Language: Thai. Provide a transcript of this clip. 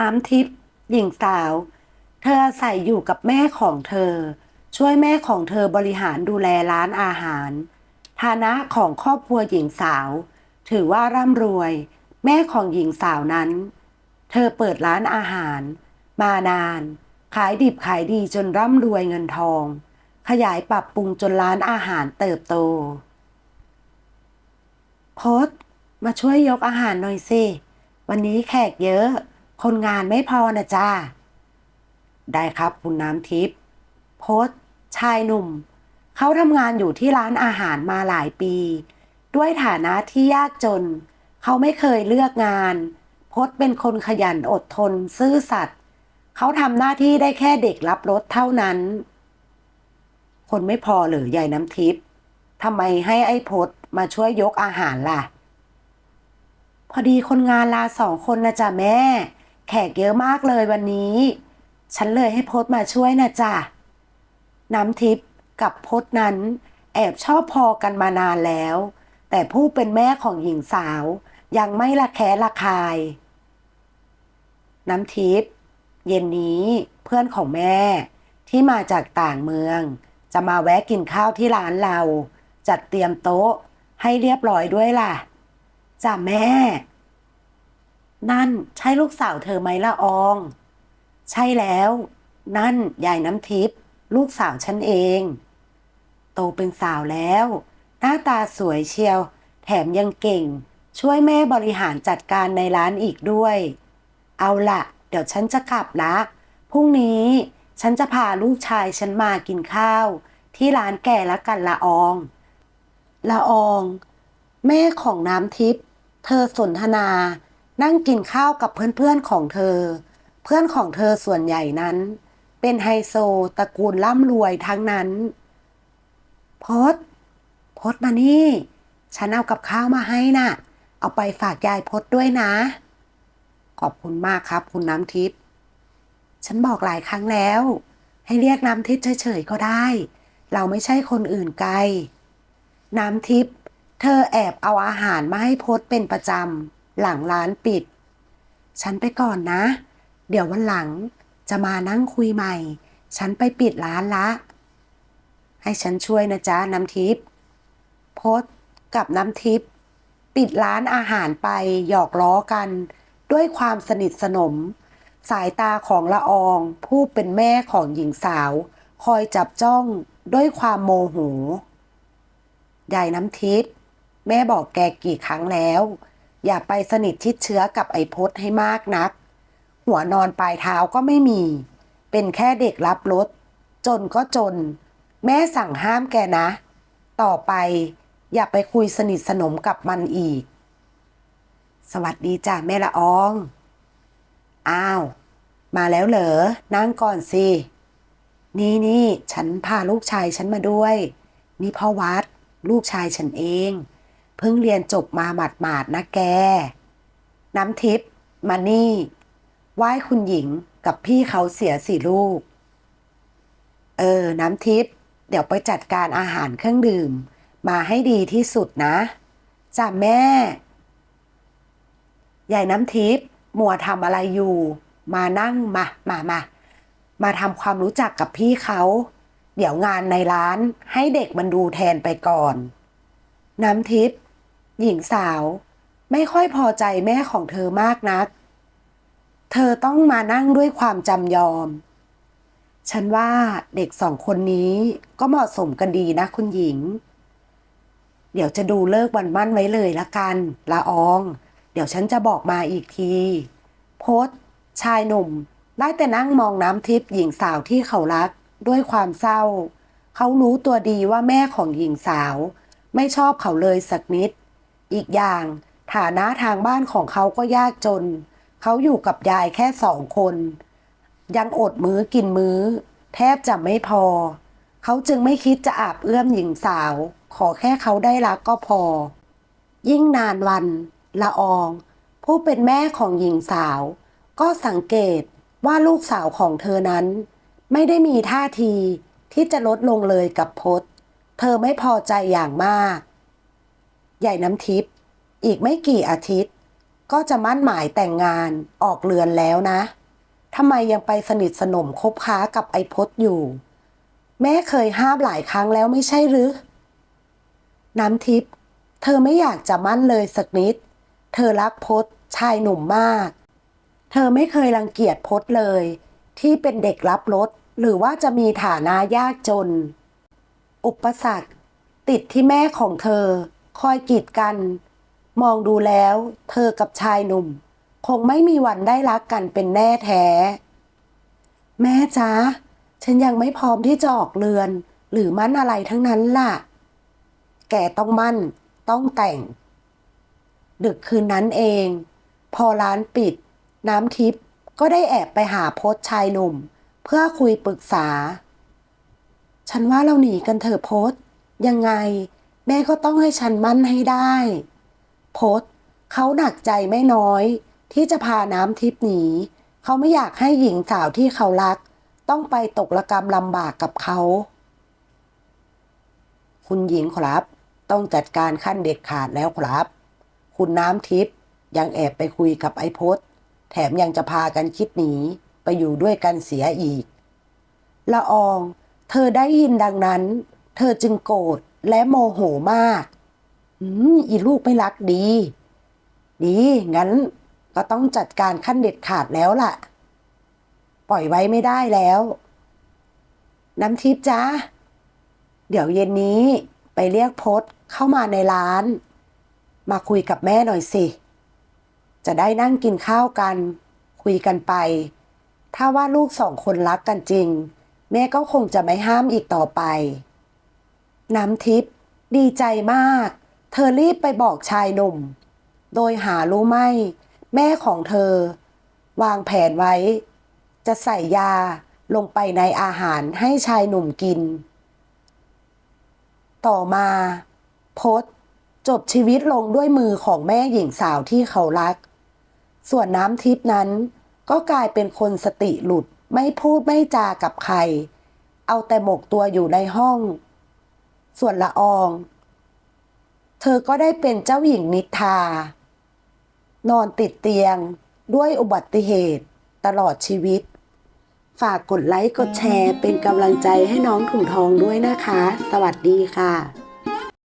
น้ำทิพย์หญิงสาว เธออาศัยอยู่กับแม่ของเธอ ช่วยแม่ของเธอบริหารดูแลร้านอาหาร ฐานะของครอบครัวหญิงสาว ถือว่าร่ำรวย แม่ของหญิงสาวนั้น เธอเปิดร้านอาหาร มานาน ขายดิบขายดีจนร่ำรวยเงินทอง ขยายปรับปรุงจนร้านอาหารเติบโตพศมาช่วยยกอาหารหน่อยสิ วันนี้แขกเยอะ คนงานไม่พอนะจ้า ได้ครับคุณน้ำทิพย์โพศชายหนุ่ม เขาทำงานอยู่ที่ร้านอาหารมาหลายปี ด้วยฐานะที่ยากจน เขาไม่เคยเลือกงาน พศเป็นคนขยันอดทนซื่อสัตย์เขาทำหน้าที่ได้แค่เด็กรับรถเท่านั้น คนไม่พอหรือใหญ่น้ำทิพย์ทำไมให้ไอ้พศมาช่วยยกอาหารล่ะ พอดีคนงานลาสองคนนะจ๊ะแม่ แขกเยอะมากเลยวันนี้ ฉันเลยให้พศมาช่วยนะจ๊ะน้ำทิพย์กับพศนั้น แอบชอบพอกันมานานแล้ว แต่ผู้เป็นแม่ของหญิงสาว ยังไม่ละแคะละคาย น้ำทิพย์เย็นนี้เพื่อนของแม่ที่มาจากต่างเมือง จะมาแวะกินข้าวที่ร้านเรา จัดเตรียมโต๊ะให้เรียบร้อยด้วยล่ะจ้ะแม่ นั่นใช่ลูกสาวเธอไหมละออง ใช่แล้ว นั่นยายน้ำทิพย์ลูกสาวฉันเอง โตเป็นสาวแล้ว หน้าตาสวยเชียว แถมยังเก่ง ช่วยแม่บริหารจัดการในร้านอีกด้วย เอาละเดี๋ยวฉันจะกลับละพรุ่งนี้ฉันจะพาลูกชายฉันมากินข้าว ที่ร้านแก่ละกันละออง ละออง แม่ของน้ำทิพย์เธอสนทนา นั่งกินข้าวกับเพื่อนๆของเธอ เพื่อนของเธอส่วนใหญ่นั้น เป็นไฮโซตระกูลร่ำรวยทั้งนั้นพศพศมานี่ ฉันเอากับข้าวมาให้น่ะ เอาไปฝากยายพศด้วยนะ ขอบคุณมากครับ คุณน้ำทิพย์ฉันบอกหลายครั้งแล้ว ให้เรียกน้ำทิพย์เฉยๆก็ได้ เราไม่ใช่คนอื่นไกล น้ำทิพย์เธอแอบเอาอาหารมาให้พศเป็นประจำ หลังร้านปิด ฉันไปก่อนนะ เดี๋ยววันหลังจะมานั่งคุยใหม่ ฉันไปปิดร้านละ ให้ฉันช่วยนะจ๊ะน้ำทิพย์พศกับน้ำทิพย์ปิดร้านอาหารไปหยอกล้อกัน ด้วยความสนิทสนม สายตาของละออง ผู้เป็นแม่ของหญิงสาว คอยจับจ้องด้วยความโมโหยายน้ำทิพย์แม่บอกแกกี่ครั้งแล้ว อย่าไปสนิทชิดเชื้อกับไอ้พศให้มากนัก หัวนอนปลายเท้าก็ไม่มี เป็นแค่เด็กรับรถ จนก็จน แม่สั่งห้ามแกนะ ต่อไปอย่าไปคุยสนิทสนมกับมันอีก สวัสดีจ้ะแม่ละออง อ้าว มาแล้วเหรอ นั่งก่อนสิ นี่นี่ฉันพาลูกชายฉันมาด้วย นี่พ่อวัด ลูกชายฉันเอง เพิ่งเรียนจบมาหมาดๆนะแก น้ำทิพย์มานี่ไหว้คุณหญิงกับพี่เขาเสียสิลูก เออ น้ำทิพย์เดี๋ยวไปจัดการอาหารเครื่องดื่ม มาให้ดีที่สุดนะจ้ะแม่ยายน้ำทิพย์มัวทำอะไรอยู่ มานั่งมามามามาทำความรู้จักกับพี่เขา เดี๋ยวงานในร้านให้เด็กมันดูแทนไปก่อน น้ำทิพย์ หญิงสาวไม่ค่อยพอใจแม่ของเธอมากนัก เธอต้องมานั่งด้วยความจำยอม ฉันว่าเด็กสองคนนี้ก็เหมาะสมกันดีนะคุณหญิง เดี๋ยวจะดูเลิกวันมั่นไว้เลยละกัน ละออง เดี๋ยวฉันจะบอกมาอีกที โพสชายหนุ่มได้แต่นั่งมองน้ำทิพย์หญิงสาวที่เขารักด้วยความเศร้า เขารู้ตัวดีว่าแม่ของหญิงสาว ไม่ชอบเขาเลยสักนิด อีกอย่างฐานะทางบ้านของเขาก็ยากจน เขาอยู่กับยายแค่สองคน ยังอดมื้อกินมื้อ แทบจะไม่พอ เขาจึงไม่คิดจะอาบเอื้อมหญิงสาว ขอแค่เขาได้รักก็พอ ยิ่งนานวัน ละออง ผู้เป็นแม่ของหญิงสาว ก็สังเกตว่าลูกสาวของเธอนั้น ไม่ได้มีท่าทีที่จะลดลงเลยกับพศเธอไม่พอใจอย่างมาก ใหญ่น้ำทิพย์อีกไม่กี่อาทิตย์ ก็จะมั่นหมายแต่งงานออกเรือนแล้วนะทำไมยังไปสนิทสนมคบค้ากับไอพจน์อยู่ แม่เคยห้ามหลายครั้งแล้วไม่ใช่หรือ น้ำทิพย์เธอไม่อยากจะมั่นเลยสักนิด เธอรักพจน์ชายหนุ่มมาก เธอไม่เคยรังเกียจพจน์เลย ที่เป็นเด็กรับรถหรือว่าจะมีฐานะยากจน อุปสรรค ติดที่แม่ของเธอ คอยกีดกัน มองดูแล้ว เธอกับชายหนุ่ม คงไม่มีวันได้รักกันเป็นแน่แท้ แม่จ๊ะฉันยังไม่พร้อมที่จะออกเรือน หรือมั่นอะไรทั้งนั้นล่ะ แกต้องมั่น ต้องแต่ง ดึกคืนนั้นเอง พอร้านปิด น้ำทิพย์ก็ได้แอบไปหาโพสชายหนุ่ม เพื่อคุยปรึกษา ฉันว่าเราหนีกันเถอะโพสยังไง แม่ก็ต้องให้ฉันมั่นให้ได้โพสเขาหนักใจไม่น้อย ที่จะพาน้ำทิพย์หนี เขาไม่อยากให้หญิงสาวที่เขารัก ต้องไปตกระกรรมลำบากกับเขา คุณหญิงครับ ต้องจัดการขั้นเด็ดขาดแล้วครับ คุณน้ำทิพย์ยังแอบไปคุยกับไอ้พศแถมยังจะพากันคิดหนี ไปอยู่ด้วยกันเสียอีก ละออง เธอได้ยินดังนั้น เธอจึงโกรธ และโมโหมาก อืมอีลูกไม่รักดี ดี งั้นก็ต้องจัดการขั้นเด็ดขาดแล้วล่ะ ปล่อยไว้ไม่ได้แล้ว น้ำทิพย์จ้าเดี๋ยวเย็นนี้ไปเรียกพศเข้ามาในร้าน มาคุยกับแม่หน่อยสิ จะได้นั่งกินข้าวกัน คุยกันไป ถ้าว่าลูกสองคนรักกันจริง แม่ก็คงจะไม่ห้ามอีกต่อไป น้ำทิพย์ดีใจมาก เธอรีบไปบอกชายหนุ่ม โดยหารู้ไหมแม่ของเธอ วางแผนไว้ จะใส่ยาลงไปในอาหารให้ชายหนุ่มกิน ต่อมาพศจบชีวิตลงด้วยมือของแม่หญิงสาวที่เขารัก ส่วนน้ำทิพย์นั้นก็กลายเป็นคนสติหลุดไม่พูดไม่จากับใคร เอาแต่หมกตัวอยู่ในห้อง ส่วนละออง เธอก็ได้เป็นเจ้าหญิงนิทา นอนติดเตียงด้วยอุบัติเหตุตลอดชีวิต ฝากกดไลค์กดแชร์เป็นกำลังใจให้น้องถุงทองด้วยนะคะ สวัสดีค่ะ